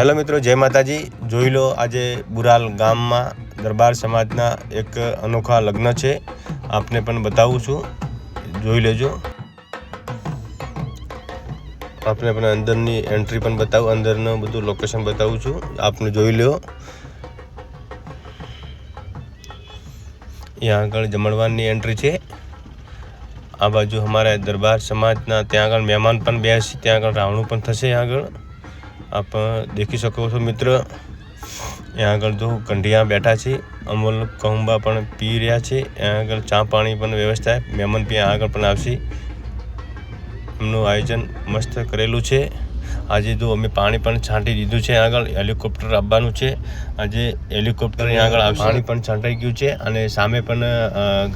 Hello મિત્રો, જય માતાજી. જોઈ લો આજે બુરાલ ગામમાં દરબાર સમાજના એક અનોખા લગ્ન છે. આપને પણ બતાવું છું. જોઈ લેજો. આપને પણ અંદરની એન્ટ્રી પણ બતાવું, અંદરનું બધું લોકેશન બતાવું છું. આપને જોઈ લો. અહીંયા આગળ જમણવારની એન્ટ્રી છે. આ બાજુ અમારા દરબાર સમાજના ત્યાં આગળ મહેમાન પણ બેસી, ત્યાં આગળ રાવણું પણ થશે આગળ. આપ દેખી શકો છો મિત્ર. ત્યાં આગળ જો કંઢિયા બેઠા છે. અમૂલ કહુંબા પણ પી રહ્યા છે. ત્યાં આગળ ચા પાણી પણ વ્યવસ્થા મહેમાન બી આગળ પણ આવશે. એમનું આયોજન મસ્ત કરેલું છે. આજે જો અમે પાણી પણ છાંટી દીધું છે આગળ, હેલિકોપ્ટર આવવાનું છે. આજે હેલિકોપ્ટર અહીં આગળ પાણી પણ છાંટાઈ ગયું છે અને સામે પણ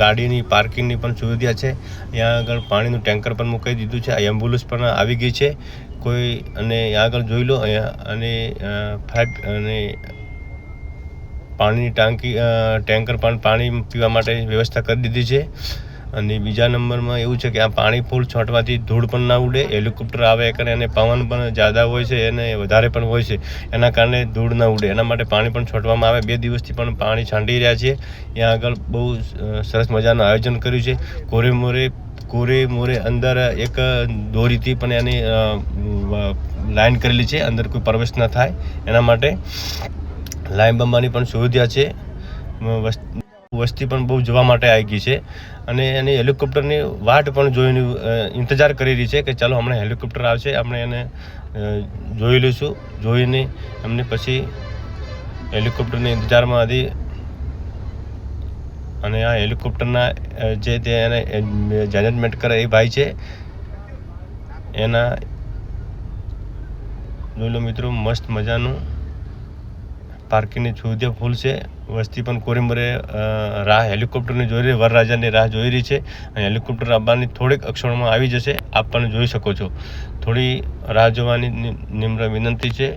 ગાડીની પાર્કિંગની પણ સુવિધા છે. ત્યાં આગળ પાણીનું ટેન્કર પણ મૂકી દીધું છે. એમ્બ્યુલન્સ પણ આવી ગઈ છે. કોઈ, અને આગળ જોઈ લો અહીંયા, અને ફાઇવ, અને પાણીની ટાંકી ટેન્કર પણ પાણી પીવા માટે વ્યવસ્થા કરી દીધી છે. અને બીજા નંબરમાં એવું છે કે આ પાણી ફૂલ છોંટવાથી ધૂળ પણ ના ઉડે, હેલિકોપ્ટર આવે કરે અને પવન પણ જ્યાદા હોય છે અને વધારે પણ હોય છે. એના કારણે ધૂળ ના ઉડે. એના માટે પાણી પણ છોંટવામાં આવે. બે દિવસથી પણ પાણી છાંટી રહ્યા છે. ત્યાં આગળ બહુ સરસ મજાનું આયોજન કર્યું છે. કોરે મોરે કોરે મોરે અંદર એક દોરીથી પણ એની લાઇન કરેલી છે. અંદર કોઈ પ્રવેશ ન થાય. એના માટે લાઈન બંબાની પણ સુવિધા છે. વસ- વસ્તી પણ બહુ જોવા માટે આવી ગઈ છે. અને એની હેલિકોપ્ટરની વાટ પણ જોઈને ઇંતજાર કરી રહી છે કે ચાલો હમણાં હેલિકોપ્ટર આવશે, આપણે એને જોઈ લઈશું. જોઈને એમને પછી હેલિકોપ્ટરની ઇંતજારમાં હતી. અને આ હેલિકોપ્ટરના જે તે એને મેનેજમેન્ટ કરે એ ભાઈ છે, એના, જોઈ લો મિત્રો, મસ્ત મજાનું પાર્કિંગની સુવિધા ફૂલ છે. વસ્તી પણ કોરીમરે રાહ હેલિકોપ્ટરની જોઈ રહી, વરરાજાની રાહ જોઈ રહી છે અને હેલિકોપ્ટર આવવાની થોડીક અક્ષરોમાં આવી જશે. આપ પણ જોઈ શકો છો. થોડી રાહ જોવાની નિમ્ર વિનંતી છે.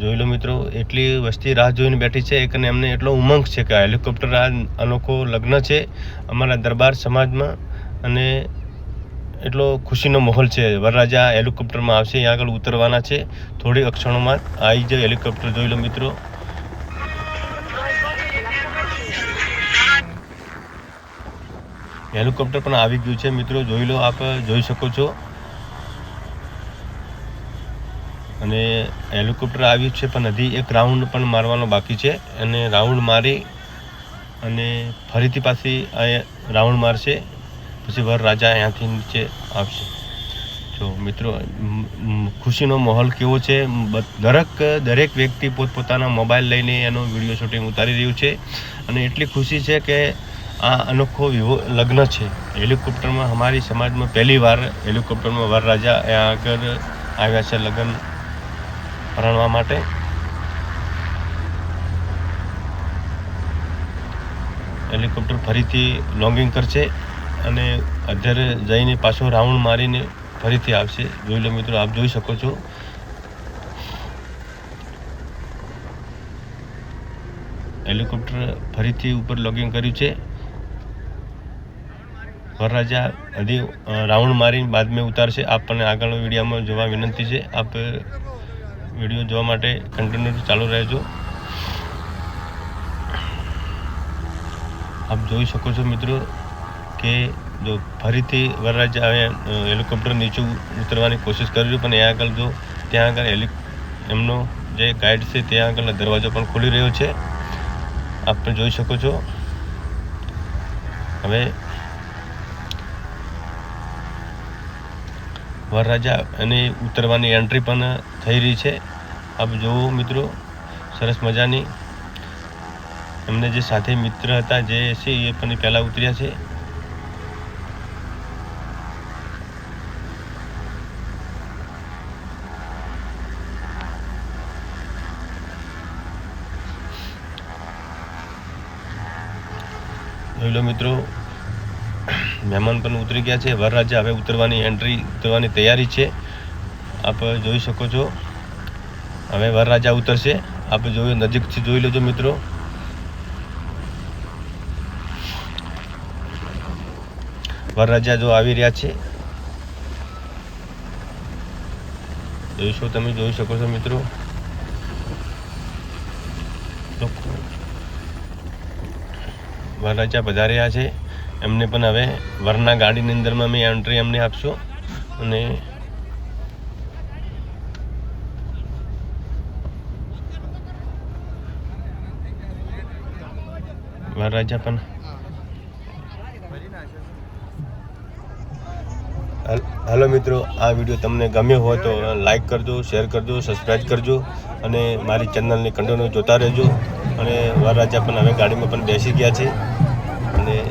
જોઈ લો મિત્રો, એટલી વસ્તી રાહ જોઈને બેઠી છે એક અને એમને એટલો ઉમંગ છે કે હેલિકોપ્ટર આ અનોખો લગ્ન છે અમારા દરબાર સમાજમાં અને એટલો ખુશીનો માહોલ છે. વરરાજા હેલિકોપ્ટરમાં આવશે અહીંયા આગળ ઉતરવાના છે. થોડી ક્ષણોમાં આવી જાય હેલિકોપ્ટર જોઈ લો મિત્રો. હેલિકોપ્ટર પણ આવી ગયું છે મિત્રો. જોઈ લો આપ, જોઈ શકો છો. અને હેલિકોપ્ટર આવ્યું છે, પણ હજી એક રાઉન્ડ પણ મારવાનો બાકી છે. અને રાઉન્ડ મારી અને ફરીથી પાછી રાઉન્ડ મારશે. પછી વર રાજા અહીંયાથી નીચે આવશે. જો મિત્રો ખુશીનો માહોલ કેવો છે? દરેક દરેક વ્યક્તિ પોતપોતાના મોબાઈલ લઈને એનો વીડિયો શૂટિંગ ઉતારી રહ્યું છે અને એટલી ખુશી છે કે આ અનોખો વિવો, લગ્ન છે. હેલિકોપ્ટરમાં અમારી સમાજમાં પહેલી વાર હેલિકોપ્ટરમાં વરરાજા અહીંયા આગળ આવ્યા છે લગ્ન પરણવા માટે. હેલિકોપ્ટર ફરીથી લોંગિંગ કરશે. અને અત્યારે જઈને પાછો રાઉન્ડ મારીને ફરીથી આવશે. જોઈ લો મિત્રો, આપ જોઈ શકો છો. હેલિકોપ્ટર ફરીથી ઉપર લોગિંગ કર્યું છે. વરરાજા હજી રાઉન્ડ મારીને બાદમાં ઉતારશે. આપણને આગળનો વિડીયોમાં જોવા વિનંતી છે. આપ વીડિયો જોવા માટે કન્ટિન્યુ ચાલુ રહેજો. આપ જોઈ શકો છો મિત્રો કે જો ફરીથી વરરાજા હવે હેલિકોપ્ટર નીચે ઉતરવાની કોશિશ કરજો પણ એ આગળ જો, ત્યાં આગળ હેલિ એમનો જે ગાઈડ છે, ત્યાં આગળ દરવાજો પણ ખુલી રહ્યો છે. આપ પણ જોઈ શકો છો. હવે વરરાજા અને ઉતરવાની એન્ટ્રી પણ થઈ રહી છે. આપ જુઓ મિત્રો, સરસ મજાની. એમને જે સાથે મિત્ર હતા, જે છે, એ પણ પહેલાં ઉતર્યા છે. જોઈ મિત્રો. મહેમાન પણ ઉતરી ગયા છે. વરરાજા હવે ઉતરવાની એન્ટ્રી ઉતરવાની તૈયારી છે. આપ જોઈ શકો છો. હવે વરરાજા ઉતરશે. આપ જોઈ નજીકથી જોઈ લેજો મિત્રો. વરરાજા જો આવી રહ્યા છે. જોઈશો તમે જોઈ શકો છો મિત્રો. વરરાજા પધાર્યા છે. એમને પણ હવે વરના ગાડીની અંદરમાં મેં એન્ટ્રી એમને આપશો. અને વરરાજા પણ હાલ- મિત્રો, આ વીડિયો તમને ગમ્યો હોય તો લાઇક કરજો, શેર કરજો સબસ્ક્રાઈબ કરજો અને મારી ચેનલને કન્ટિન્યુ જોતા રહેજો. અને વરરાજા પણ હવે ગાડીમાં પણ બેસી ગયા છે. અને